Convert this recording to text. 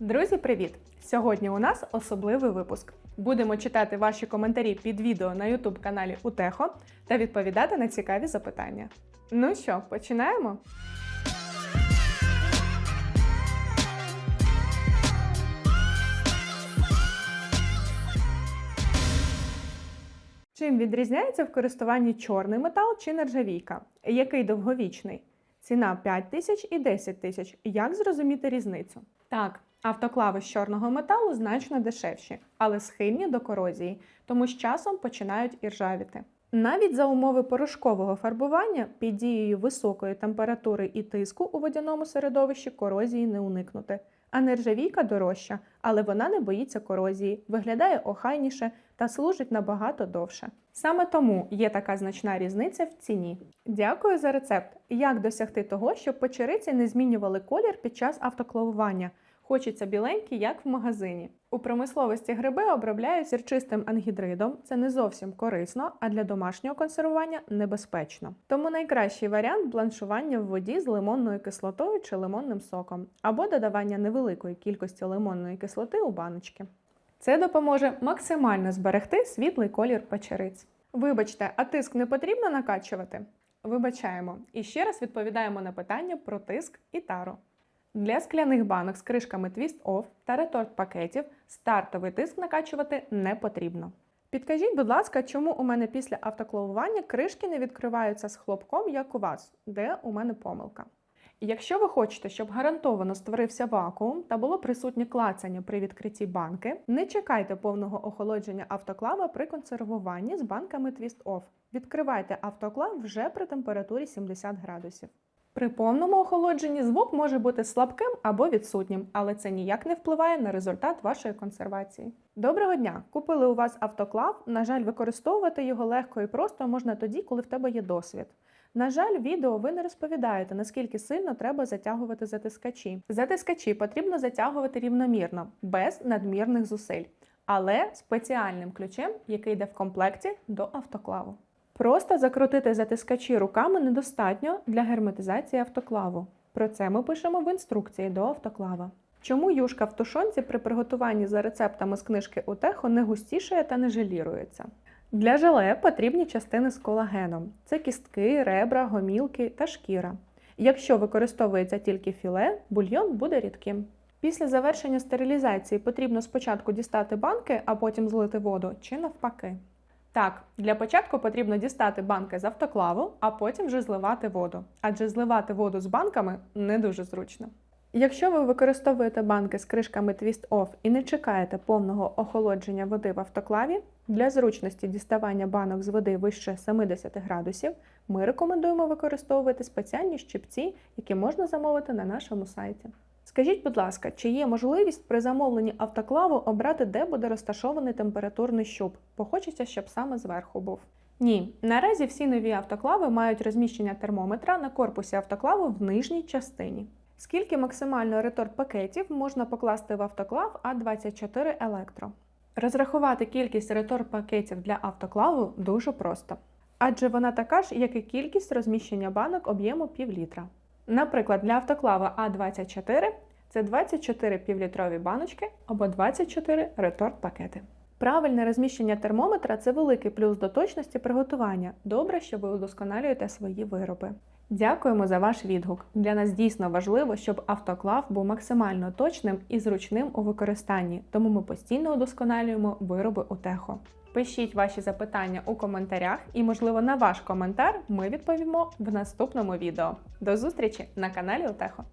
Друзі, привіт! Сьогодні у нас особливий випуск. Будемо читати ваші коментарі під відео на YouTube каналі Утехо та відповідати на цікаві запитання. Ну що, починаємо? Чим відрізняється в користуванні чорний метал чи нержавійка? Який довговічний? Ціна 5 тисяч і 10 тисяч. Як зрозуміти різницю? Так, автоклави з чорного металу значно дешевші, але схильні до корозії, тому з часом починають іржавіти. Навіть за умови порошкового фарбування під дією високої температури і тиску у водяному середовищі корозії не уникнути. А нержавійка дорожча, але вона не боїться корозії, виглядає охайніше та служить набагато довше. Саме тому є така значна різниця в ціні. Дякую за рецепт. Як досягти того, щоб печериці не змінювали колір під час автоклавування. Хочеться біленькі, як в магазині. У промисловості гриби обробляють сірчистим ангідридом. Це не зовсім корисно, а для домашнього консервування небезпечно. Тому найкращий варіант бланшування в воді з лимонною кислотою чи лимонним соком, або додавання невеликої кількості лимонної кислоти у баночки. Це допоможе максимально зберегти світлий колір печериць. Вибачте, а тиск не потрібно накачувати? Вибачаємо. І ще раз відповідаємо на питання про тиск і тару. Для скляних банок з кришками Twist Off та реторт пакетів стартовий тиск накачувати не потрібно. Підкажіть, будь ласка, чому у мене після автоклавування кришки не відкриваються з хлопком, як у вас, де у мене помилка? Якщо ви хочете, щоб гарантовано створився вакуум та було присутнє клацання при відкритті банки, не чекайте повного охолодження автоклава при консервуванні з банками Twist Off. Відкривайте автоклав вже при температурі 70 градусів. При повному охолодженні звук може бути слабким або відсутнім, але це ніяк не впливає на результат вашої консервації. Доброго дня! Купили у вас автоклав. На жаль, використовувати його легко і просто можна тоді, коли в тебе є досвід. На жаль, відео ви не розповідаєте, наскільки сильно треба затягувати затискачі. Затискачі потрібно затягувати рівномірно, без надмірних зусиль, але спеціальним ключем, який йде в комплекті до автоклаву. Просто закрутити затискачі руками недостатньо для герметизації автоклаву. Про це ми пишемо в інструкції до автоклава. Чому юшка в тушонці при приготуванні за рецептами з книжки Утехо не густішає та не желірується? Для желе потрібні частини з колагеном: це кістки, ребра, гомілки та шкіра. Якщо використовується тільки філе, бульйон буде рідким. Після завершення стерилізації потрібно спочатку дістати банки, а потім злити воду, чи навпаки. Так, для початку потрібно дістати банки з автоклаву, а потім вже зливати воду, адже зливати воду з банками не дуже зручно. Якщо ви використовуєте банки з кришками Twist Off і не чекаєте повного охолодження води в автоклаві, для зручності діставання банок з води вище 70 градусів, ми рекомендуємо використовувати спеціальні щипці, які можна замовити на нашому сайті. Скажіть, будь ласка, чи є можливість при замовленні автоклаву обрати, де буде розташований температурний щуп? Бо хочеться, щоб саме зверху був. Ні, наразі всі нові автоклави мають розміщення термометра на корпусі автоклаву в нижній частині. Скільки максимально реторт пакетів можна покласти в автоклав А24 Електро? Розрахувати кількість реторт пакетів для автоклаву дуже просто, адже вона така ж, як і кількість розміщення банок об'єму пів літра. Наприклад, для автоклава А24 це 24 півлітрові баночки або 24 реторт пакети. Правильне розміщення термометра це великий плюс до точності приготування. Добре, що ви удосконалюєте свої вироби. Дякуємо за ваш відгук. Для нас дійсно важливо, щоб автоклав був максимально точним і зручним у використанні, тому ми постійно удосконалюємо вироби Утехо. Пишіть ваші запитання у коментарях, і, можливо, на ваш коментар ми відповімо в наступному відео. До зустрічі на каналі Утехо!